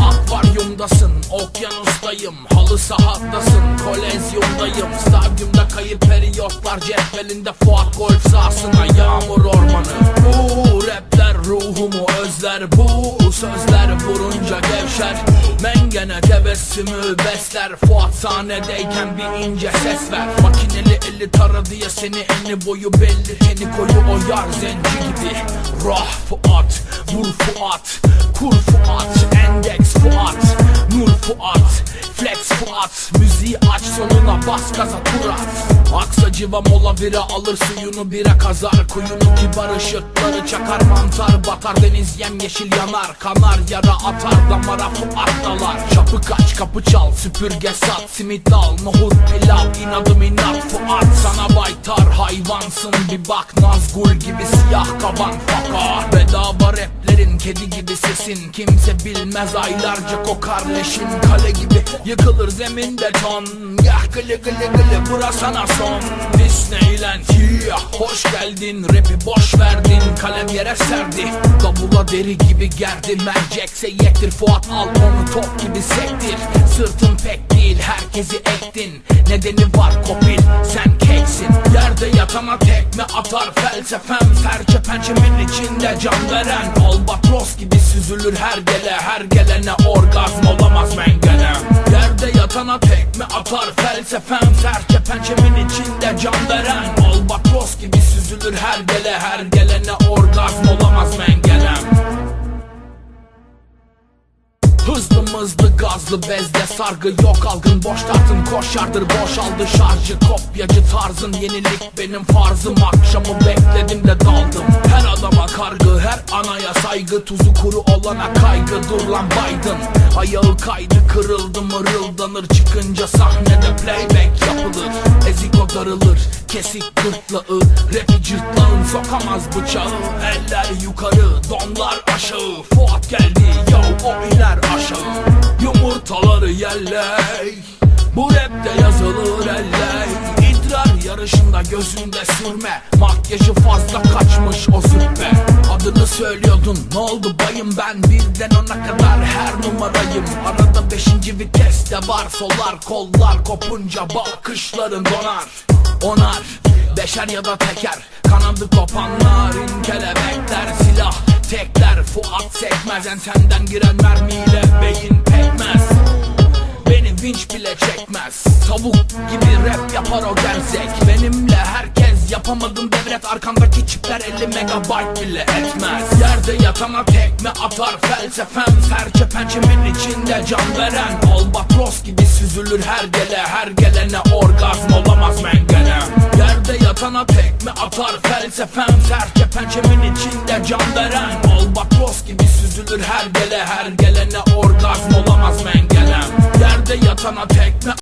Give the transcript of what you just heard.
Akvaryumdasın, okyanustayım Halı sahadasın, kolezyumdayım. Stadyumda kayıp periyotlar Cetvelinde Fuat golf sahasına Yağmur ormanı. Bu rapler ruhumu özler Bu sözler vurunca gevşer. Mengene tebessümü besler Fuat sahnedeyken bir ince ses ver. Makineli eli taradı ya seni eni boyu belli Teni koyu oyar zenci gibi Rah Fuat, vur Fuat Kur Fuat, endeks Fuat Nur Fuat, flex Fuat. Müziği aç sonuna bas gaza tur at Aksa civa mola bira alır suyunu bira kazar Kuyunu. Kibar ışıkları çakar mantar batar Deniz yem yeşil yanar. Kanar yara atar Damara Fuat dalar Çapı kaç kapı çal süpürge sat Simit al. Nohut pilav inadım inat Fuat sana baytar. Hayvansın bir bak Nazgul gibi siyah kaban. Faka Bedava raplerin kedi gibi sesin. Kimse bilmez aylarca kokar leşin Kale gibi yıkılır zemin beton. Yah gılı gılı gılı bura sana son. Disneyland yeah Hoş geldin. Rapi boş verdin Kalem yere serdi. Davula deri gibi gerdi Mercekse yektir. Fuat al onu top gibi sektir. Sırtın pek değil herkesi ektin. Nedeni var kopil sen keksin. Yerde yatana tekme atar felsefem Serçe pençemin içinde can veren. Albatros gibi süzülür her gele Her gelene orgazm olamaz mengene Yerde yatana tekme atar. Felsefem Serçe pençemin içinde can veren. Albatros gibi süzülür her gele Her gelene orgazm olamaz mengenem Hızlı mızlı gazlı bezde sargı yok algın. Boş tartın koşardır boşaldı şarjı. Kopyacı tarzın yenilik benim farzım. Akşamı bekledim de daldım. Her adama kargı her anaya saygı. Tuzu kuru olana kaygı. Dur lan baydın Ayağı kaydı kırıldı mırıldanır. Çıkınca sahnede playback yapılır. Eziko darılır kesik gırtlağı. Rapi cırtlağın sokamaz bıçağı. Eller yukarı Yelley Bu rapte yazılır elley. İdrar yarışında gözünde sürme. Makyajı fazla kaçmış o züppe Adını söylüyordun ne oldu bayım? Ben Birden ona kadar her numarayım. Arada beşinci viteste var. Solar kollar kopunca bakışların donar. Onar Beşer ya da teker. Kanadı kopanlar in kelebekler Silah tekler. Fuat sekmez Ensenden giren mermiyle beyin pekmez vinç bile çekmez. Tavuk gibi rap yapar o gerzek. Benimle herkes yapamadım devret. Arkamdaki çipler 50 megabayt bile etmez. Yerde yatana tekme atar felsefem. Serçe pençemin içinde can veren. Albatros gibi süzülür her gele. Her gelene orgazm olamaz mengene. Yerde yatana tekme atar felsefem. Serçe pençemin içinde can veren. Albatros gibi süzülür her gele. Her gelene orgazm olamaz mengelem Yatana tekme